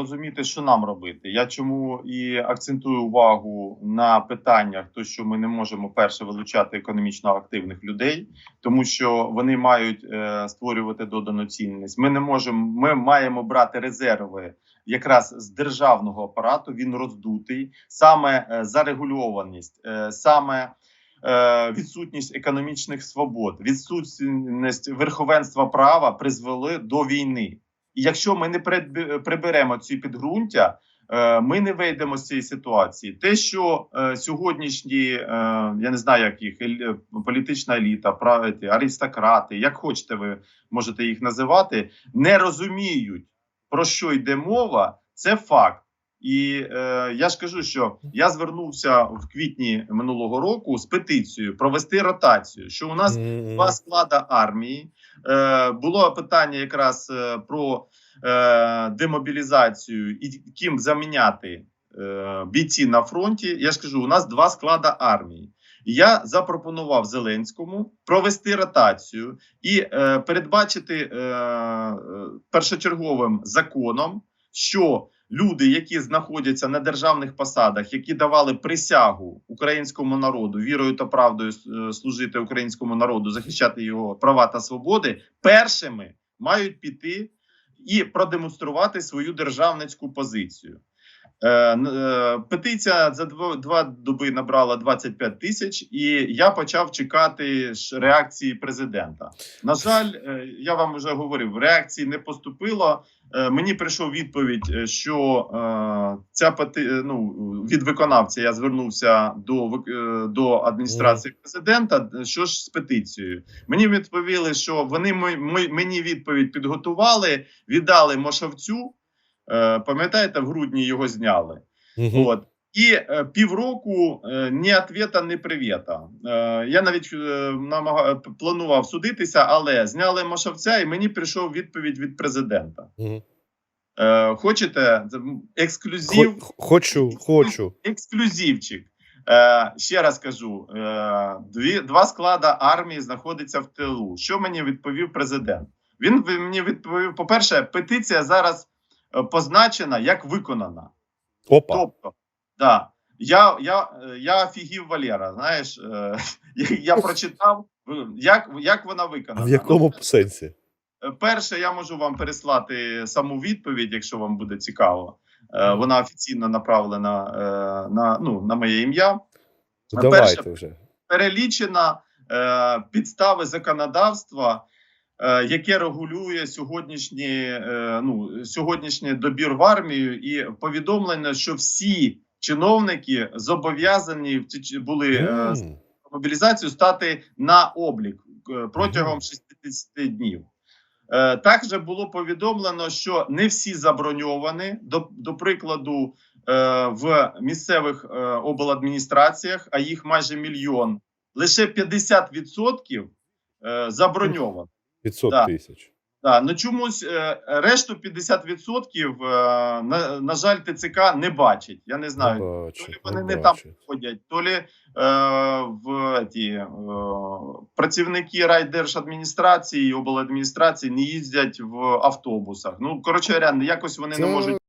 розуміти, що нам робити. Я чому і акцентую увагу на питаннях, то що ми не можемо перше вилучати економічно активних людей, тому що вони мають е, створювати додану цінність. Ми не можемо. Ми маємо брати резерви якраз з державного апарату. Він роздутий, саме е, зарегульованість, е, саме. е, Відсутність економічних свобод, відсутність верховенства права призвели до війни. Якщо ми не приберемо ці підґрунтя, е, ми не вийдемо з цієї ситуації. Те, що е, сьогоднішні, е, я не знаю, як їх політична еліта, правити, аристократи, як хочете, ви можете їх називати, не розуміють про що йде мова. Це факт. І е, я ж кажу, що я звернувся в квітні минулого року з петицією провести ротацію. Що у нас два склада армії. Е, було питання якраз е, про е, демобілізацію і ким заміняти е, бійці на фронті. Я ж кажу, у нас два склада армії. Я запропонував Зеленському провести ротацію і е, передбачити е, е, першочерговим законом, що люди, які знаходяться на державних посадах, які давали присягу українському народу вірою та правдою е, служити українському народу, захищати його права та свободи, першими мають піти і продемонструвати свою державницьку позицію. Е, е, Петиція за два доби набрала 25 тисяч, і я почав чекати реакції президента. На жаль, е, я вам вже говорив, реакції не поступило. Мені прийшов відповідь, що ця ну, від виконавця я звернувся до до адміністрації президента. Що ж з петицією? Мені відповіли, що вони мені відповідь підготували, віддали Мошавцю. Е, Пам'ятаєте, в грудні його зняли. Мгм. От. І е, півроку е, ні ответа, ні привіта. Е, я навіть е, планував судитися, але зняли Мошавця, і мені прийшов відповідь від президента. Е, хочете ексклюзив? Хочу, хочу. Ексклюзивчик. Е, ще раз кажу: е, дві, два склада армії знаходяться в тилу. Що мені відповів президент? Він мені відповів: по-перше, петиція зараз позначена як виконана. Опа. Тобто, да, я, я, е, я офігів Валера. Знаєш, е, я, я прочитав, е, як, як вона А виконана. в якому сенсі? Е, Перше, я можу вам переслати саму відповідь, якщо вам буде цікаво. Е, Вона офіційно направлена е, на, ну, на моє ім'я. Ну, А перше- Давайте вже. Перелічена е, підстави законодавства, е, яке регулює сьогоднішні, е, ну, сьогоднішній добір в армію, і повідомлено, що всі чиновники зобов'язані були е, М. мобілізацію стати на облік е, протягом 60 днів. Е, Також було повідомлено, що не всі заброньовані. До, до прикладу, е, в місцевих е, обладміністраціях, а їх майже мільйон, лише 50% е, заброньовано. 500 Да. тисяч. Да, ну чомусь е, решту 50% е, на, на жаль, ТЦК не бачить. Я не знаю. Не бачить, то ли вони не не там ходять, то лі е, в ті е, працівники райдержадміністрації обладміністрації не їздять в автобусах. Ну коротше, реально, якось вони Це не можуть